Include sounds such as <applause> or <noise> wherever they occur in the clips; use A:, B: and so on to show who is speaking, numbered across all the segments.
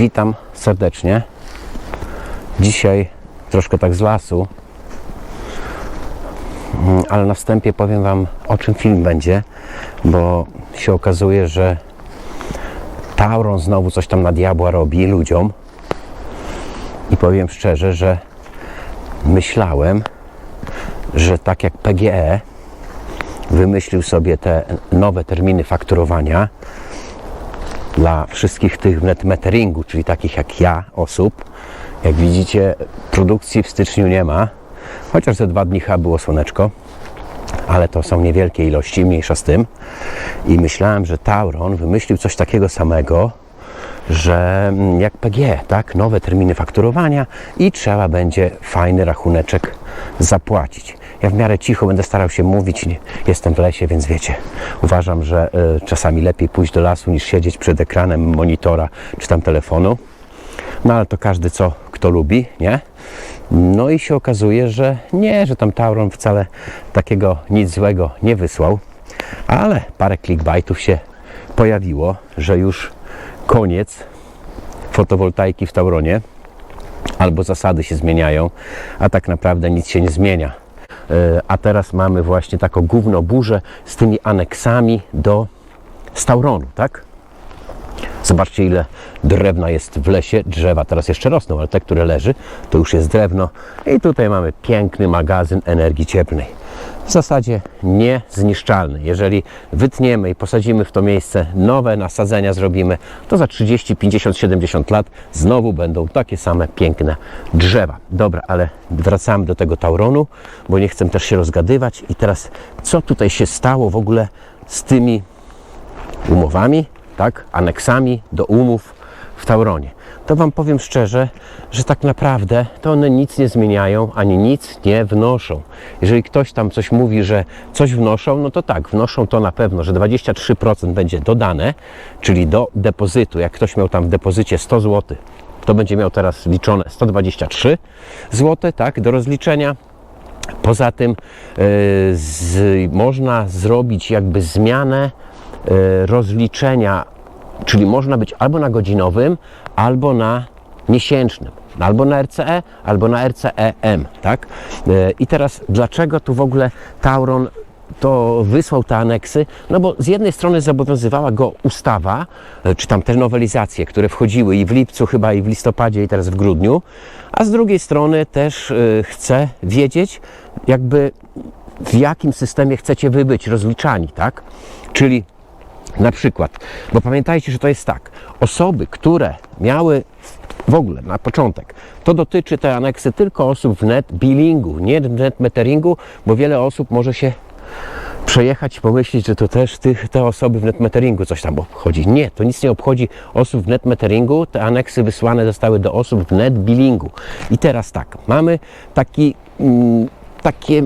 A: Witam serdecznie. Dzisiaj troszkę tak z lasu, Mm, ale na wstępie powiem Wam o czym film będzie, bo się okazuje, że Tauron znowu coś tam na diabła robi ludziom. I powiem szczerze, że myślałem, że tak jak PGE wymyślił sobie te nowe terminy fakturowania dla wszystkich tych net meteringu, czyli takich jak ja, osób. Jak widzicie, produkcji w styczniu nie ma, chociaż ze dwa dni chyba było słoneczko, ale to są niewielkie ilości, mniejsza z tym. I myślałem, że Tauron wymyślił coś takiego samego, że mm, jak PG, tak, nowe terminy fakturowania i trzeba będzie fajny rachuneczek zapłacić. Ja w miarę cicho będę starał się mówić, jestem w lesie, więc wiecie, uważam, że y, czasami lepiej pójść do lasu niż siedzieć przed ekranem monitora czy tam telefonu. No ale to każdy co, kto lubi, nie? No i się okazuje, że nie, że tam Tauron wcale takiego nic złego nie wysłał, ale parę clickbaitów się pojawiło, że już koniec fotowoltaiki w Tauronie, albo zasady się zmieniają, a tak naprawdę nic się nie zmienia. Yy, A teraz mamy właśnie taką gówno burzę z tymi aneksami do z Tauronu, tak? Zobaczcie, ile drewna jest w lesie. Drzewa teraz jeszcze rosną, ale te, które leży, to już jest drewno. I tutaj mamy piękny magazyn energii cieplnej. W zasadzie niezniszczalny. Jeżeli wytniemy i posadzimy w to miejsce nowe nasadzenia, zrobimy, to za 30, 50, 70 lat znowu będą takie same piękne drzewa. Dobra, ale wracamy do tego Tauronu, bo nie chcę też się rozgadywać. I teraz, co tutaj się stało w ogóle z tymi umowami, tak, aneksami do umów w Tauronie. To Wam powiem szczerze, że tak naprawdę to one nic nie zmieniają, ani nic nie wnoszą. Jeżeli ktoś tam coś mówi, że coś wnoszą, no to tak, wnoszą to na pewno, że 23% będzie dodane, czyli do depozytu. Jak ktoś miał tam w depozycie 100 zł, to będzie miał teraz liczone 123 zł, tak, do rozliczenia. Poza tym e, z, można zrobić jakby zmianę e, rozliczenia, czyli można być albo na godzinowym, albo na miesięcznym, albo na RCE, albo na RCEM, tak? E, I teraz dlaczego tu w ogóle Tauron to wysłał te aneksy, no bo z jednej strony zobowiązywała go ustawa, e, czy tam te nowelizacje, które wchodziły i w lipcu chyba, i w listopadzie, i teraz w grudniu, a z drugiej strony też e, chce wiedzieć, jakby w jakim systemie chcecie wy być rozliczani, tak? Czyli na przykład, bo pamiętajcie, że to jest tak, osoby, które miały w ogóle na początek, to dotyczy te aneksy tylko osób w net billingu, nie w net meteringu, bo wiele osób może się przejechać i pomyśleć, że to też tych, te osoby w netmeteringu coś tam obchodzi. Nie, to nic nie obchodzi osób w netmeteringu. Te aneksy wysłane zostały do osób w net billingu. I teraz tak, mamy taki. Mm, takie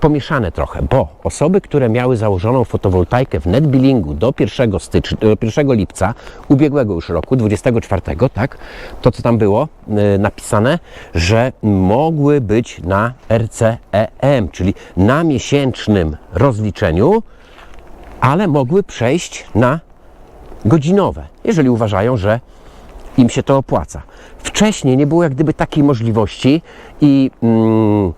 A: pomieszane trochę, bo osoby, które miały założoną fotowoltaikę w net billingu do 1, stycznia, do 1 lipca ubiegłego już roku, 24, tak, to co tam było y, napisane, że mogły być na RCEM, czyli na miesięcznym rozliczeniu, ale mogły przejść na godzinowe, jeżeli uważają, że im się to opłaca. Wcześniej nie było jak gdyby takiej możliwości i mm,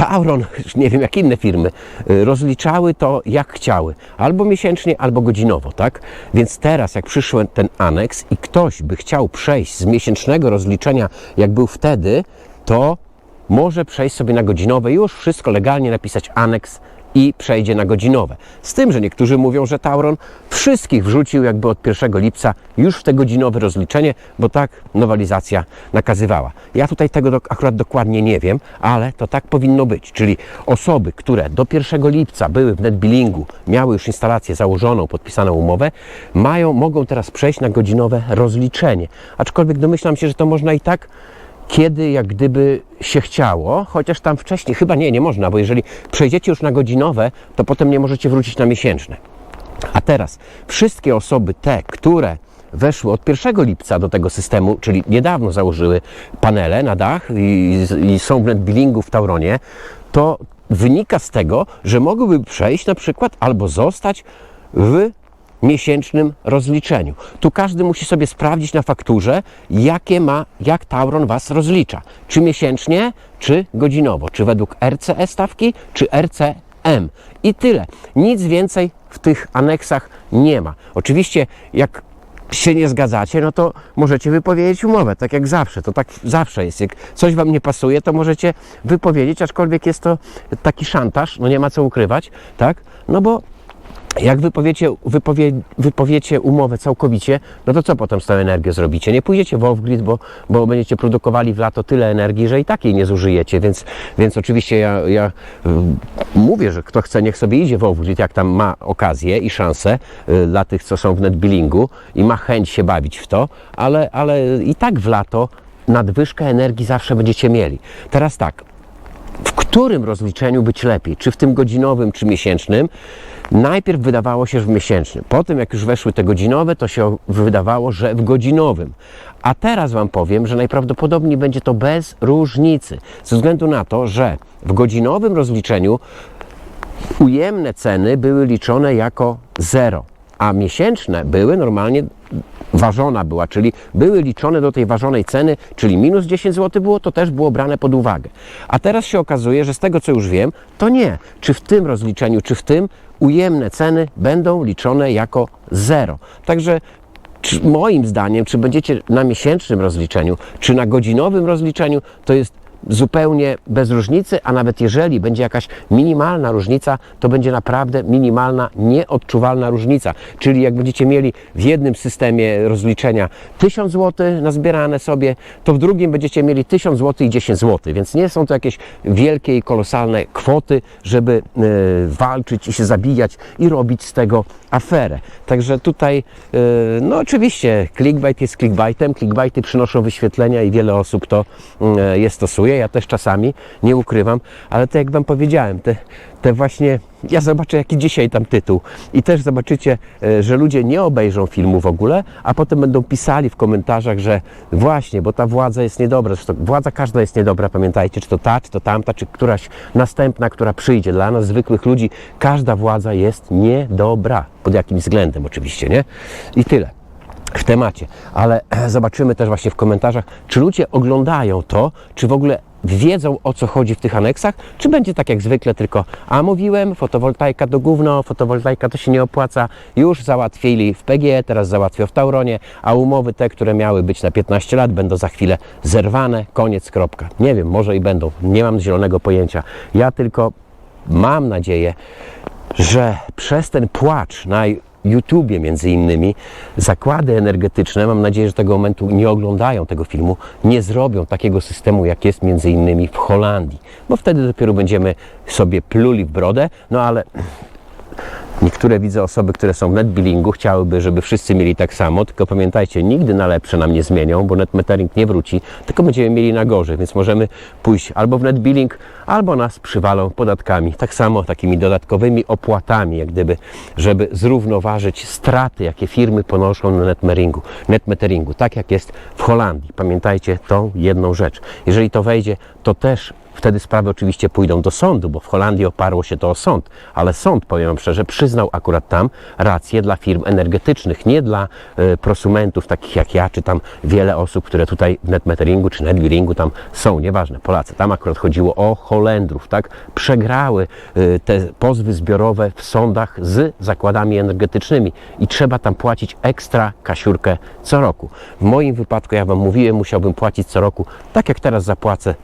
A: Tauron, nie wiem jak inne firmy, y, rozliczały to jak chciały, albo miesięcznie, albo godzinowo, tak? Więc teraz jak przyszły ten aneks i ktoś by chciał przejść z miesięcznego rozliczenia, jak był wtedy, to może przejść sobie na godzinowe, już wszystko legalnie napisać aneks i przejdzie na godzinowe. Z tym, że niektórzy mówią, że Tauron wszystkich wrzucił jakby od 1 lipca już w te godzinowe rozliczenie, bo tak nowelizacja nakazywała. Ja tutaj tego do, akurat dokładnie nie wiem, ale to tak powinno być. Czyli osoby, które do 1 lipca były w netbillingu, miały już instalację założoną, podpisaną umowę, mają, mogą teraz przejść na godzinowe rozliczenie. Aczkolwiek domyślam się, że to można i tak kiedy jak gdyby się chciało, chociaż tam wcześniej chyba nie, nie można, bo jeżeli przejdziecie już na godzinowe, to potem nie możecie wrócić na miesięczne. A teraz wszystkie osoby te, które weszły od 1 lipca do tego systemu, czyli niedawno założyły panele na dach i, i są w netbillingu w Tauronie, to wynika z tego, że mogłyby przejść na przykład albo zostać w miesięcznym rozliczeniu. Tu każdy musi sobie sprawdzić na fakturze, jakie ma, jak Tauron Was rozlicza. Czy miesięcznie, czy godzinowo. Czy według RCE stawki, czy RCM. I tyle. Nic więcej w tych aneksach nie ma. Oczywiście, jak się nie zgadzacie, no to możecie wypowiedzieć umowę, tak jak zawsze. To tak zawsze jest. Jak coś Wam nie pasuje, to możecie wypowiedzieć, aczkolwiek jest to taki szantaż, no nie ma co ukrywać, tak? No bo jak wypowiecie, wypowie, wypowiecie umowę całkowicie, no to co potem z tą energią zrobicie? Nie pójdziecie w off-grid, bo, bo będziecie produkowali w lato tyle energii, że i takiej nie zużyjecie, więc, więc oczywiście ja, ja y, mówię, że kto chce, niech sobie idzie w off-grid, jak tam ma okazję i szansę y, dla tych, co są w netbillingu i ma chęć się bawić w to, ale, ale i tak w lato nadwyżkę energii zawsze będziecie mieli. Teraz tak, w którym rozliczeniu być lepiej, czy w tym godzinowym, czy miesięcznym. Najpierw wydawało się, że w miesięcznym. Potem, jak już weszły te godzinowe, to się wydawało, że w godzinowym. A teraz Wam powiem, że najprawdopodobniej będzie to bez różnicy. Ze względu na to, że w godzinowym rozliczeniu ujemne ceny były liczone jako zero, a miesięczne były normalnie ważona była, czyli były liczone do tej ważonej ceny, czyli minus 10 zł było, to też było brane pod uwagę. A teraz się okazuje, że z tego co już wiem, to nie. Czy w tym rozliczeniu, czy w tym ujemne ceny będą liczone jako zero. Także czy, moim zdaniem, czy będziecie na miesięcznym rozliczeniu, czy na godzinowym rozliczeniu, to jest zupełnie bez różnicy, a nawet jeżeli będzie jakaś minimalna różnica, to będzie naprawdę minimalna, nieodczuwalna różnica. Czyli jak będziecie mieli w jednym systemie rozliczenia 1000 zł nazbierane sobie, to w drugim będziecie mieli 1000 zł i 10 zł, więc nie są to jakieś wielkie i kolosalne kwoty, żeby e, walczyć i się zabijać i robić z tego aferę. Także tutaj, e, no oczywiście, clickbait jest clickbaitem, clickbaity przynoszą wyświetlenia i wiele osób to e, je stosuje. Ja też czasami, nie ukrywam, ale to jak Wam powiedziałem, te, te właśnie, ja zobaczę jaki dzisiaj tam tytuł i też zobaczycie, e, że ludzie nie obejrzą filmu w ogóle, a potem będą pisali w komentarzach, że właśnie, bo ta władza jest niedobra. Zresztą władza każda jest niedobra, pamiętajcie, czy to ta, czy to tamta, czy któraś następna, która przyjdzie. Dla nas, zwykłych ludzi, każda władza jest niedobra. Pod jakimś względem oczywiście, nie? I tyle w temacie, ale <clears throat> zobaczymy też właśnie w komentarzach, czy ludzie oglądają to, czy w ogóle wiedzą o co chodzi w tych aneksach, czy będzie tak jak zwykle tylko, a mówiłem, fotowoltaika do gówno, fotowoltaika to się nie opłaca, już załatwili w PGE, teraz załatwią w Tauronie, a umowy te, które miały być na 15 lat, będą za chwilę zerwane, koniec, kropka. Nie wiem, może i będą, nie mam zielonego pojęcia. Ja tylko mam nadzieję, że przez ten płacz na YouTubie między innymi. Zakłady energetyczne, mam nadzieję, że tego momentu nie oglądają tego filmu, nie zrobią takiego systemu, jak jest między innymi w Holandii, bo wtedy dopiero będziemy sobie pluli w brodę, no ale Niektóre widzę osoby, które są w netbillingu, chciałyby, żeby wszyscy mieli tak samo, tylko pamiętajcie, nigdy na lepsze nam nie zmienią, bo netmetering nie wróci, tylko będziemy mieli na gorzej, więc możemy pójść albo w netbilling, albo nas przywalą podatkami, tak samo takimi dodatkowymi opłatami, jak gdyby, żeby zrównoważyć straty, jakie firmy ponoszą na netmeteringu, netmeteringu tak jak jest w Holandii. Pamiętajcie tą jedną rzecz. Jeżeli to wejdzie, to też Wtedy sprawy oczywiście pójdą do sądu, bo w Holandii oparło się to o sąd, ale sąd, powiem wam szczerze, przyznał akurat tam rację dla firm energetycznych, nie dla y, prosumentów takich jak ja, czy tam wiele osób, które tutaj w netmeteringu czy netbillingu tam są, nieważne, Polacy. Tam akurat chodziło o Holendrów, tak? Przegrały y, te pozwy zbiorowe w sądach z zakładami energetycznymi i trzeba tam płacić ekstra kasiurkę co roku. W moim wypadku, ja wam mówiłem, musiałbym płacić co roku, tak jak teraz zapłacę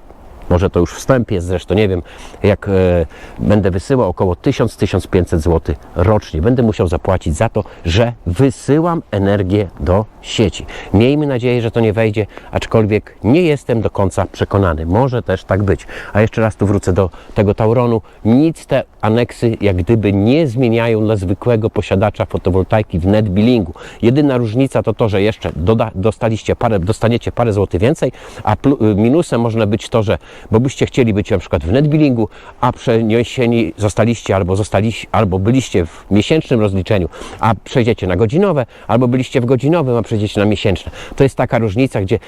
A: może to już wstęp jest, zresztą nie wiem, jak e, będę wysyłał około 1000-1500 zł rocznie. Będę musiał zapłacić za to, że wysyłam energię do sieci. Miejmy nadzieję, że to nie wejdzie, aczkolwiek nie jestem do końca przekonany. Może też tak być. A jeszcze raz tu wrócę do tego Tauronu. Nic te aneksy jak gdyby nie zmieniają dla zwykłego posiadacza fotowoltaiki w net billingu. Jedyna różnica to to, że jeszcze doda, dostaliście parę, dostaniecie parę złotych więcej, a minusem można być to, że bo byście chcieli być na przykład w netbillingu, a przeniesieni zostaliście albo zostaliście, albo byliście w miesięcznym rozliczeniu, a przejdziecie na godzinowe, albo byliście w godzinowym, a przejdziecie na miesięczne. To jest taka różnica, gdzie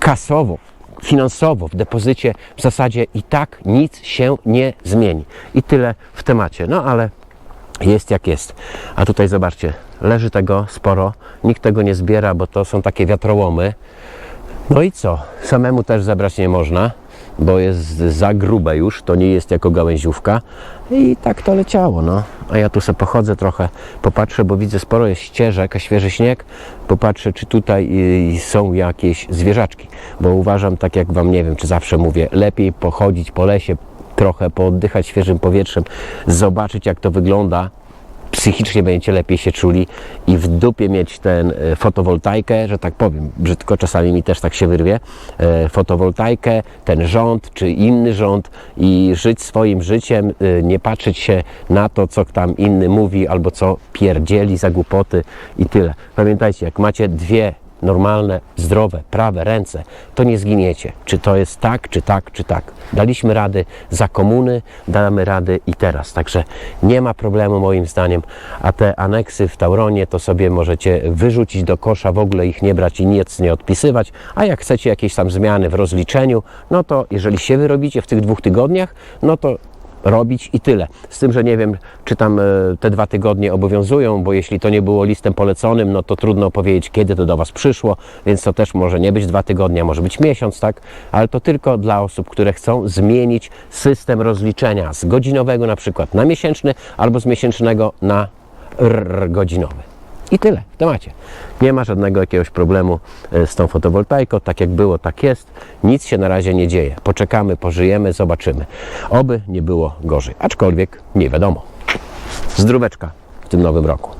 A: kasowo finansowo w depozycie w zasadzie i tak nic się nie zmieni. I tyle w temacie. No ale jest jak jest. A tutaj zobaczcie, leży tego sporo, nikt tego nie zbiera, bo to są takie wiatrołomy. No i co? Samemu też zebrać nie można, bo jest za grube już, to nie jest jako gałęziówka. I tak to leciało, no. A ja tu sobie pochodzę trochę, popatrzę, bo widzę sporo jest ścieżek, a świeży śnieg. Popatrzę, czy tutaj y, są jakieś zwierzaczki, bo uważam, tak jak Wam nie wiem, czy zawsze mówię, lepiej pochodzić po lesie, trochę pooddychać świeżym powietrzem, zobaczyć jak to wygląda, psychicznie będziecie lepiej się czuli i w dupie mieć ten e, fotowoltaikę, że tak powiem, brzydko czasami mi też tak się wyrwie, e, fotowoltaikę, ten rząd czy inny rząd i żyć swoim życiem, e, nie patrzeć się na to, co tam inny mówi albo co pierdzieli za głupoty i tyle. Pamiętajcie, jak macie dwie normalne, zdrowe, prawe ręce, to nie zginiecie. Czy to jest tak, czy tak, czy tak. Daliśmy rady za komuny, damy rady i teraz. Także nie ma problemu moim zdaniem. A te aneksy w Tauronie to sobie możecie wyrzucić do kosza, w ogóle ich nie brać i nic nie odpisywać. A jak chcecie jakieś tam zmiany w rozliczeniu, no to jeżeli się wyrobicie w tych dwóch tygodniach, no to robić i tyle. Z tym, że nie wiem, czy tam e, te dwa tygodnie obowiązują, bo jeśli to nie było listem poleconym, no to trudno powiedzieć, kiedy to do Was przyszło, więc to też może nie być dwa tygodnie, może być miesiąc, tak? Ale to tylko dla osób, które chcą zmienić system rozliczenia z godzinowego na przykład na miesięczny, albo z miesięcznego na godzinowy. I tyle w temacie. Nie ma żadnego jakiegoś problemu e, z tą fotowoltaiką. Tak jak było, tak jest. Nic się na razie nie dzieje. Poczekamy, pożyjemy, zobaczymy. Oby nie było gorzej. Aczkolwiek nie wiadomo. Zdróweczka w tym nowym roku.